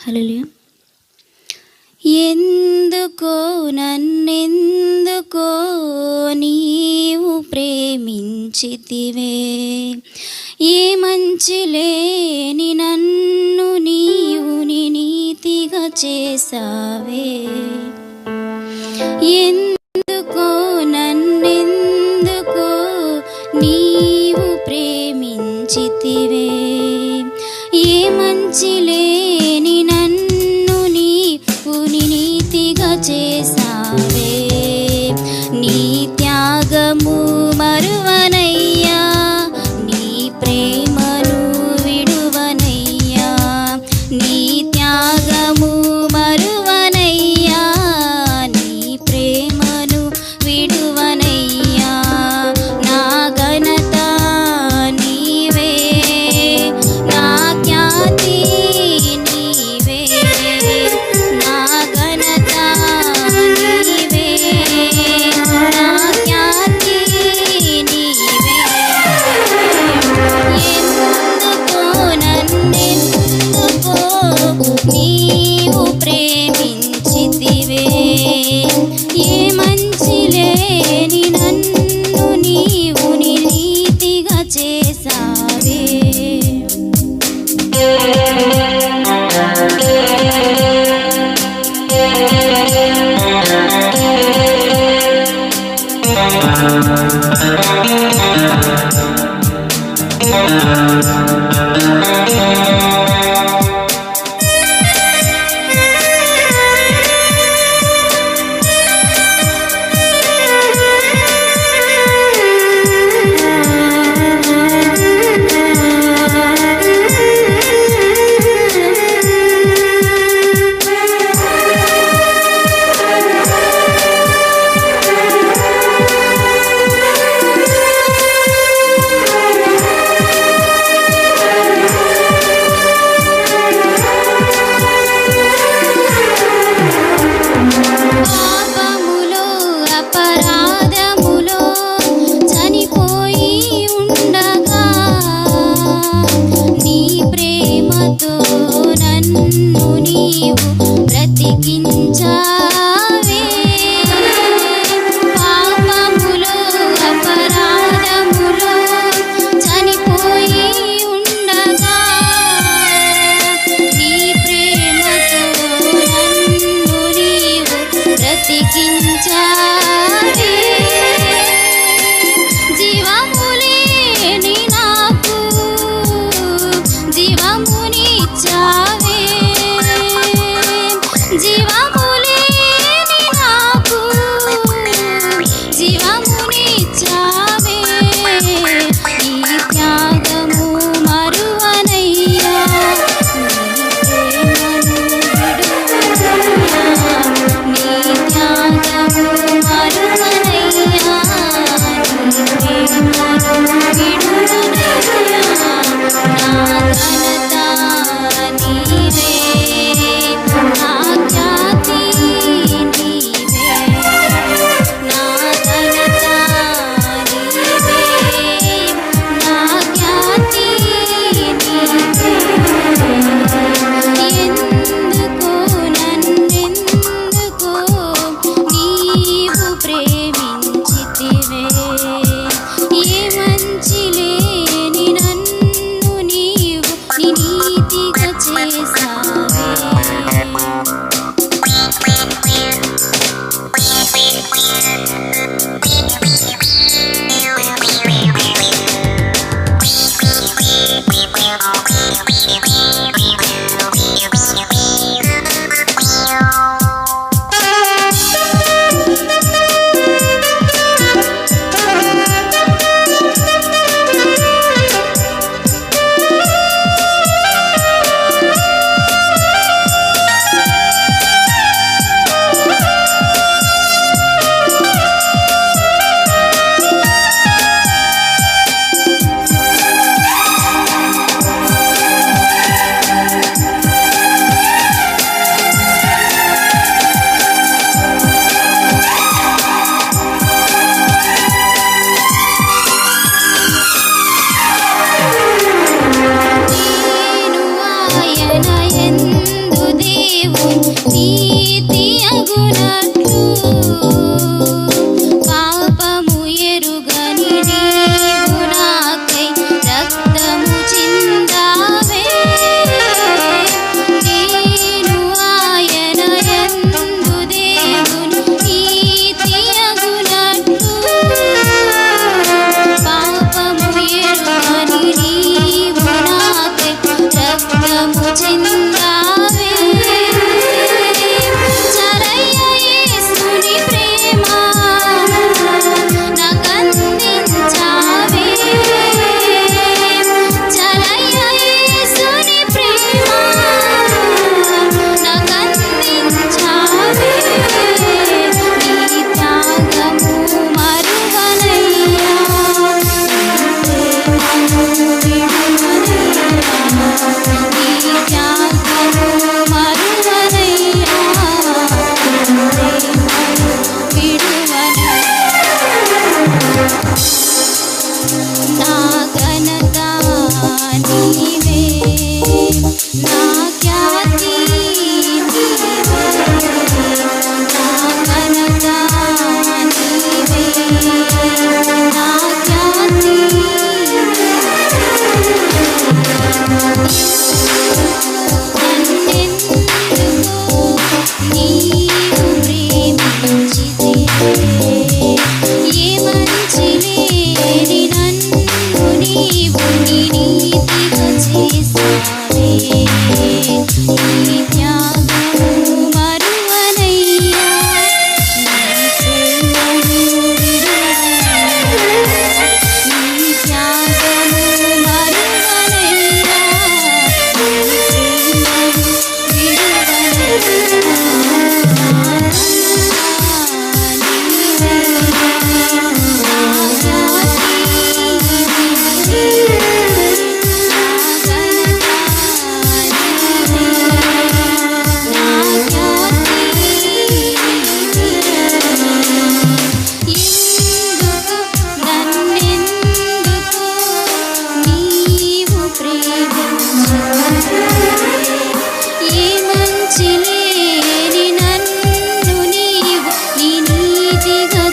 హల్లెలూయా. ఎందుకో నన్నెందుకో నీవు ప్రేమించితివే. ఏ మంచి లేని నన్ను నీవు నీ నీతిగా చేసావే ఎందుకో నన్నెందుకో నీవు ప్రేమించితివే. ఏ మంచి లే నీవు ప్రేమించితివే. ఏ మంచి లేని నన్ను నీవు నీ నీతిగా చేసావే పాపములో నీవు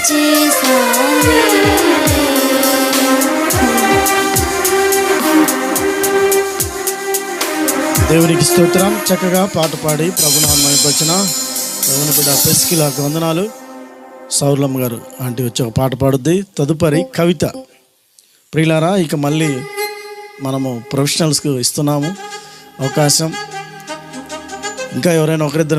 దేవునికి స్తోత్రం. చక్కగా పాట పాడి ప్రభునామని వచ్చిన ప్రభుని బిడ్డ పెస్కిలాకు వందనాలు. సౌర్లమ్మ గారు ఆంటీ వచ్చి ఒక పాట పాడుద్ది. తదుపరి కవిత. ప్రియులారా ఇక మళ్ళీ మనము ప్రొఫెషనల్స్కు ఇస్తున్నాము అవకాశం. ఇంకా ఎవరైనా ఒకరిద్దరు